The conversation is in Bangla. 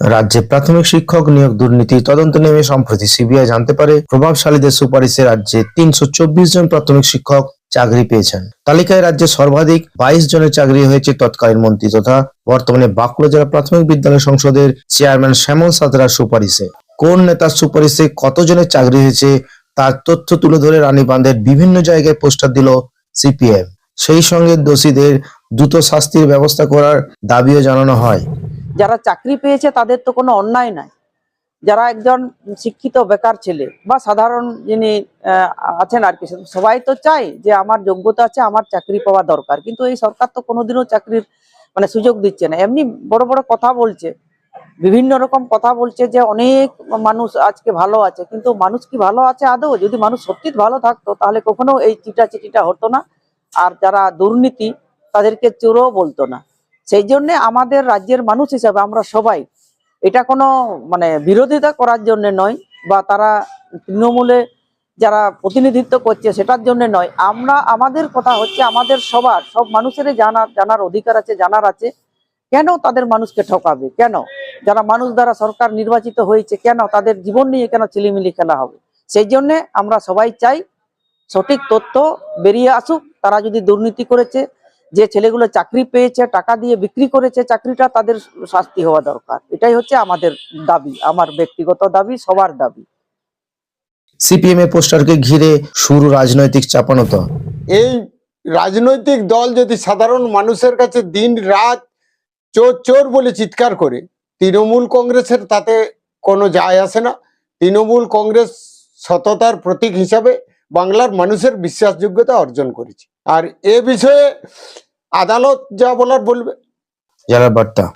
রাজ্যে প্রাথমিক শিক্ষক নিয়োগ দুর্নীতি তদন্ত নেমে সম্প্রতি সিবিআই জানতে পারে প্রভাবশালীদের সুপারিশে রাজ্যে তিনশো চব্বিশ জন প্রাথমিক শিক্ষক চাকরি পেয়েছেন। তালিকায় রাজ্যে সর্বাধিক বাইশ জনের চাকরি হয়েছে তৎকালীন মন্ত্রী তথা বর্তমানে বাঁকুড়া জেলা প্রাথমিক বিদ্যালয় সংসদের চেয়ারম্যান শ্যামল সাঁতরার সুপারিশে। কোন নেতার সুপারিশে কতজনের চাকরি হয়েছে তার তথ্য তুলে ধরে রানীবান্ধের বিভিন্ন জায়গায় পোস্টার দিল সিপিএম। সেই সঙ্গে দোষীদের দ্রুত শাস্তির ব্যবস্থা করার দাবিও জানানো হয়। যারা চাকরি পেয়েছে তাদের তো কোনো অন্যায় নাই। যারা একজন শিক্ষিত বেকার ছেলে বা সাধারণ যিনি আছেন আর কি, সবাই তো চায় যে আমার যোগ্যতা আছে, আমার চাকরি পাওয়া দরকার। কিন্তু এই সরকার তো কোনোদিনও চাকরির মানে সুযোগ দিচ্ছে না। এমনি বড় বড় কথা বলছে, বিভিন্ন রকম কথা বলছে যে অনেক মানুষ আজকে ভালো আছে, কিন্তু মানুষ কি ভালো আছে আদৌ? যদি মানুষ সত্যি ভালো থাকতো তাহলে কখনো এই চিটা চিটিটা হতো না। আর যারা দুর্নীতি তাদেরকে চোরও বলতো না। সেই জন্য আমাদের রাজ্যের মানুষ হিসাবে আমরা সবাই এটা কোনো মানে বিরোধিতা করার জন্য নয় বা তারা তৃণমূলে যারা প্রতিনিধিত্ব করছে সেটার জন্য নয়। আমরা, আমাদের কথা হচ্ছে আমাদের সবার, সব মানুষেরই জানার জানার অধিকার আছে, জানার আছে। কেন তাদের মানুষকে ঠকাবে? কেন? যারা মানুষ দ্বারা সরকার নির্বাচিত হয়েছে, কেন তাদের জীবন নিয়ে কেন চিলিমিলি খেলা হবে? সেই জন্যে আমরা সবাই চাই সঠিক তথ্য বেরিয়ে আসুক। তারা যদি দুর্নীতি করেছে যে ছেলেগুলো চাকরি পেয়েছে টাকা দিয়ে বিক্রি করেছে চাকরিটা তাদের শাস্তি হওয়া দরকার। এটাই হচ্ছে আমাদের দাবি আমার ব্যক্তিগত দাবি সবার দাবি। সিপিএম এর পোস্টারকে ঘিরে শুরু রাজনৈতিক চাপানোতর এই রাজনৈতিক দল যদি সাধারণ মানুষের কাছে দিন রাত চোর চোর বলে চিৎকার করে তৃণমূল কংগ্রেসের তাতে কোনো যায় আসে না। তৃণমূল কংগ্রেস সততার প্রতীক হিসাবে বাংলার মানুষের বিশ্বাসযোগ্যতা অর্জন করেছে। আর এ বিষয়ে আদালত যা বলার বলবে। যারা বার্তা।